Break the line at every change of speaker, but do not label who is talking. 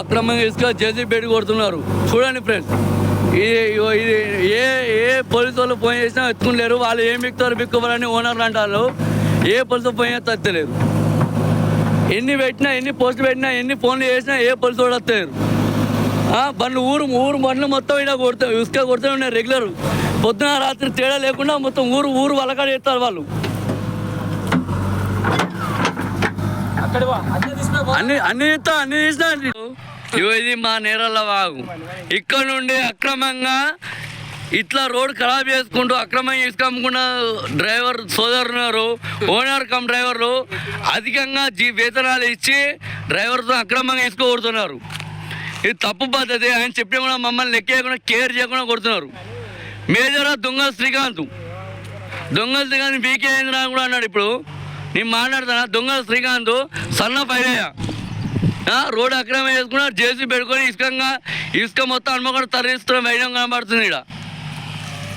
అక్రమంగా ఇసుక జేసీ పెట్టి కొడుతున్నారు. చూడండి ఫ్రెండ్స్ ఇది ఇది ఏ ఏ పోలీసు వాళ్ళు ఫోన్ చేసినా ఎత్తుకులేరు వాళ్ళు ఏం బిక్కుతారు బిక్కువాలని ఓనర్లు అంటారు. ఏ పోలీసు ఫోన్ చేస్తే ఎన్ని పెట్టినా ఎన్ని పోస్టులు పెట్టినా ఎన్ని ఫోన్లు చేసినా ఏ పోలీసు వాడు వస్తలేరు బండ్లు ఊరు ఊరు బండ్లు మొత్తం ఇక్కడ కొడుతూ ఇసుక కొడుతూనే ఉన్నాయి రెగ్యులర్ పొద్దున రాత్రి తేడా లేకుండా మొత్తం ఊరు ఊరు వాళ్ళకాడ చేస్తారు వాళ్ళు. అన్ని అన్ని ఇస్తా అన్ని ఇస్తా ఇగో ఇది మా నేరల వాగు. ఇక్కడ నుండి అక్రమంగా ఇట్లా రోడ్ ఖరాబ్ చేసుకుంటూ అక్రమంగా ఇసుక అమ్ముకున్న డ్రైవర్ సోదరున్నారు ఓనర్ కమ్ డ్రైవర్లు అధికంగా జీ వేతనాలు ఇచ్చి డ్రైవర్తో అక్రమంగా ఇసుక కొడుతున్నారు. ఇది తప్పు పద్ధతి ఆయన చెప్పిన కూడా మమ్మల్ని లెక్కేయకుండా కేర్ చేయకుండా కొడుతున్నారు. మేజర్ దొంగ శ్రీకాంత్. దొంగ శ్రీకాంత్ బీకే కూడా అన్నాడు ఇప్పుడు. నేను మాట్లాడుతున్నా దొంగ శ్రీకాంత్ సన్న ఫైరయ్య రోడ్ అక్రమం వేసుకున్నాడు జేసీ పెట్టుకొని ఇసుకంగా ఇసుక మొత్తం హనుమకొండ తరలిస్తున్న వైద్యం కనబడుతుంది ఇక్కడ